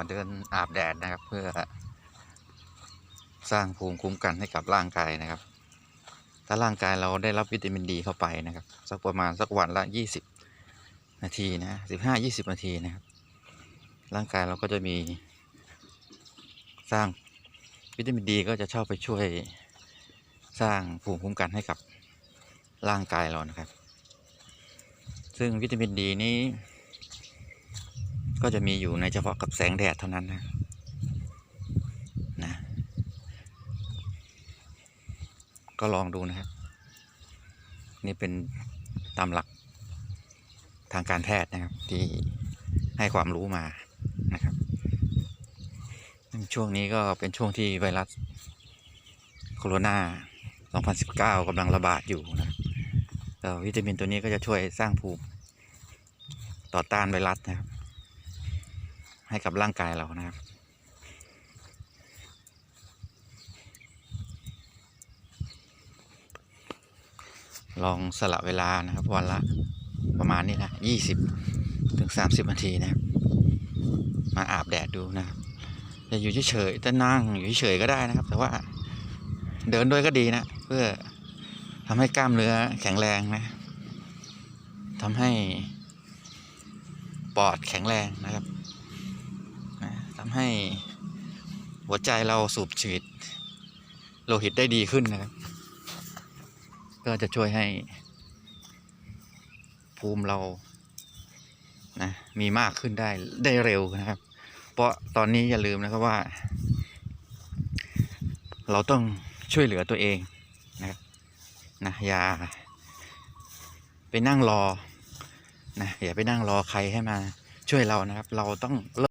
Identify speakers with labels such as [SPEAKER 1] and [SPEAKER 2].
[SPEAKER 1] มาเดินอาบแดดนะครับ เพื่อสร้างภูมิคุ้มกันให้กับร่างกายนะครับ ถ้าร่างกายเราได้รับวิตามินดีเข้าไปนะครับ สักประมาณสักวันละยี่สิบนาทีนะสิบห้ายี่สิบนาทีนะครับ ร่างกายเราก็จะมี สร้างวิตามินดีก็จะชอบไปช่วยสร้างภูมิคุ้มกันให้กับร่างกายเรานะครับ ซึ่งวิตามินดีนี้ ก็จะมีอยู่ในเฉพาะกับแสงแดดเท่านั้นนะนะก็ลองดูนะครับ นี่เป็นตามหลักทางการแพทย์นะครับ ที่ให้ความรู้มานะครับ ช่วงนี้ก็เป็นช่วงที่ไวรัสโคโรนา 2019 กำลังระบาดอยู่นะวิตามินตัวนี้ก็จะช่วยสร้างภูมิต่อต้านไวรัสนะครับ ให้กับร่างกายเรานะครับ ลองสละเวลานะครับ วันละประมาณนี้นะยี่สิบถึงสามสิบนาทีนะครับ มาอาบแดดดูนะครับจะอยู่เฉยๆจะนั่งอยู่เฉยก็ได้นะครับ แต่ว่าเดินด้วยก็ดีนะ เพื่อทำให้กล้ามเนื้อแข็งแรงนะทำให้ปอดแข็งแรงนะครับ ทำให้หัวใจเราสูบฉีดโลหิตได้ดีขึ้นนะครับ ก็จะช่วยให้ ภูมิเรานะมีมากขึ้นได้ได้เร็วนะครับ เพราะตอนนี้อย่าลืมนะครับว่า เราต้องช่วยเหลือตัวเองนะครับนะอย่าไปนั่งรอนะอย่าไปนั่งรอใครให้มาช่วยเรานะครับ เราต้อง